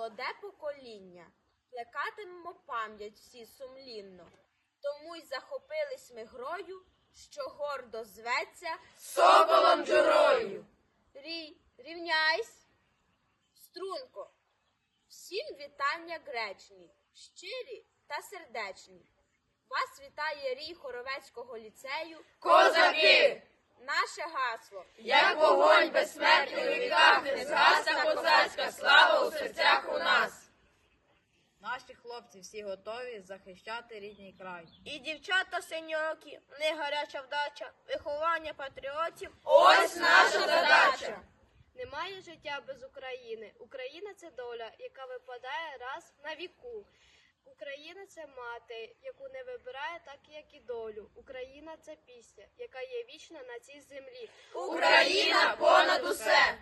молоде покоління, плекатимемо пам'ять всі сумлінно, тому й захопились ми грою, що гордо зветься Соколом джурою. Рій, рівняйсь, струнко, всім вітання гречні, щирі та сердечні. Вас вітає рій Хоровецького ліцею. Козаки! Наше гасло. Як вогонь безсмертний у віках, не згасна козацька слава у серцях у нас. Наші хлопці всі готові захищати рідний край. І дівчата синьокі, в них гаряча вдача, виховання патріотів. Ось наша задача. Немає життя без України. Україна це доля, яка випадає раз на віку. Україна це мати, яку не вибирає, так як і долю. Україна це пісня, яка є вічна на цій землі. Україна понад усе.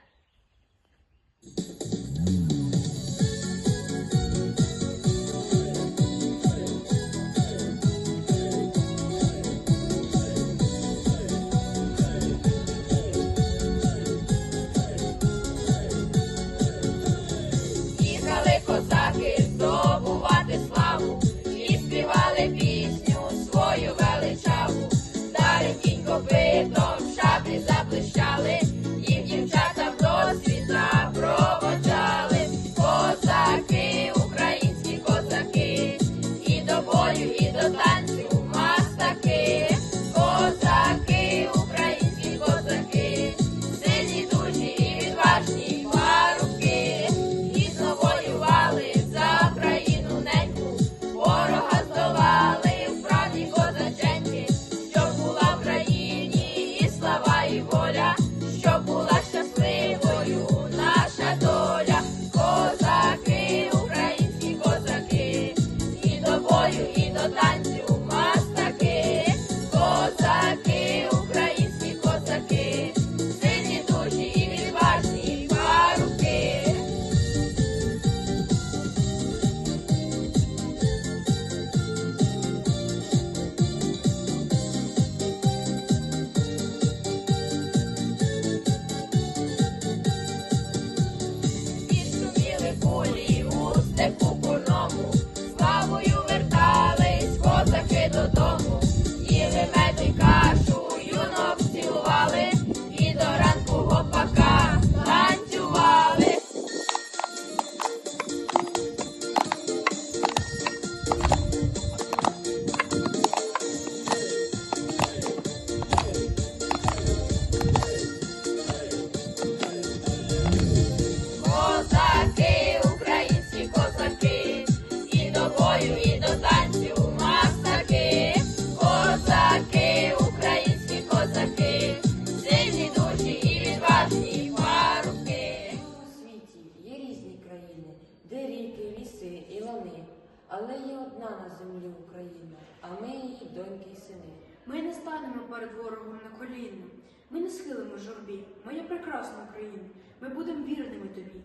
Є на землі Україна, а ми її доньки й сини. Ми не станемо перед ворогом на коліна. Ми не схилимо журбі. Моя прекрасна Україна. Ми будемо вірними тобі.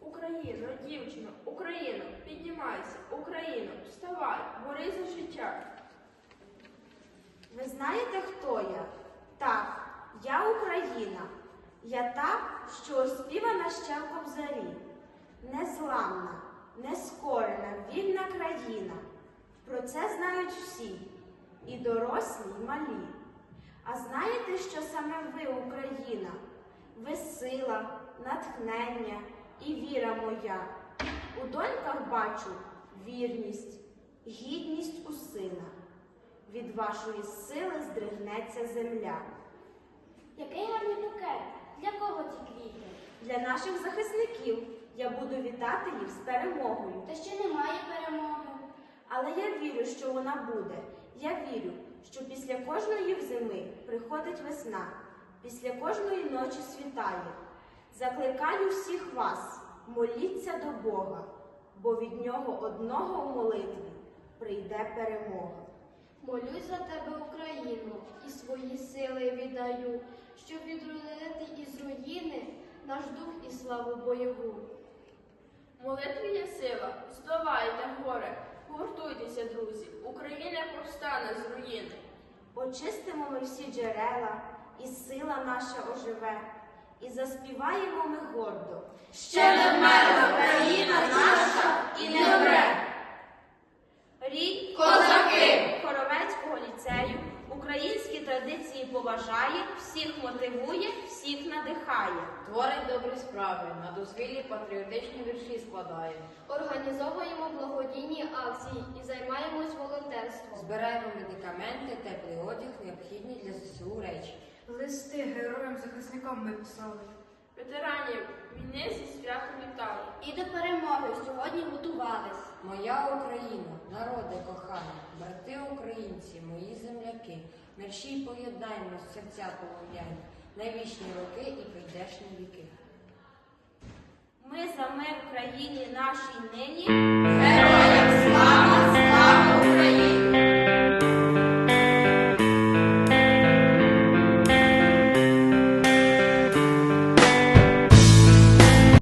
Україно, дівчино, Україно, піднімайся, Україно, вставай, бори за життя. Ви знаєте, хто я? Так, я Україна. Я та, що оспівана ще в кобзарі. Незламна, нескорена, вільна країна. Про це знають всі, і дорослі, і малі. А знаєте, що саме ви, Україна? Ви сила, натхнення і віра моя. У доньках бачу вірність, гідність у сина. Від вашої сили здригнеться земля. Який гарний букет? Для кого ці квіти? Для наших захисників вітати їх з перемогою. Та ще немає перемоги. Але я вірю, що вона буде. Я вірю, що після кожної зими приходить весна, після кожної ночі світає. Закликаю всіх вас, моліться до Бога, бо від нього одного в молитві прийде перемога. Молюсь за тебе, Україну, і свої сили віддаю, щоб відродити із руїни наш дух і славу бойову. Молитві є сила, здавайте горе, гуртуйтеся, друзі, Україна повстане з руїни. Очистимо ми всі джерела, і сила наша оживе, і заспіваємо ми гордо. Ще не вмерла країна наша і не вмре. Рік козаки Хоровецького ліцею українські традиції поважає, всіх мотивує, всіх надихає. Творить добрі справи, на дозвіллі патріотичні вірші складає. Організовуємо благодійні акції і займаємось волонтерством. Збираємо медикаменти, теплий одяг, необхідні для ЗСУ речі. Листи героям-захисникам ми писали. Ветеранів війни зі святом вітаю. І до перемоги сьогодні готувались. Моя Україна, народи кохані, брати українці, мої земляки, мерщій поєднаємо серця полум'яні, на вічні роки і прийдешні віки. Ми за мир в країні нашій нині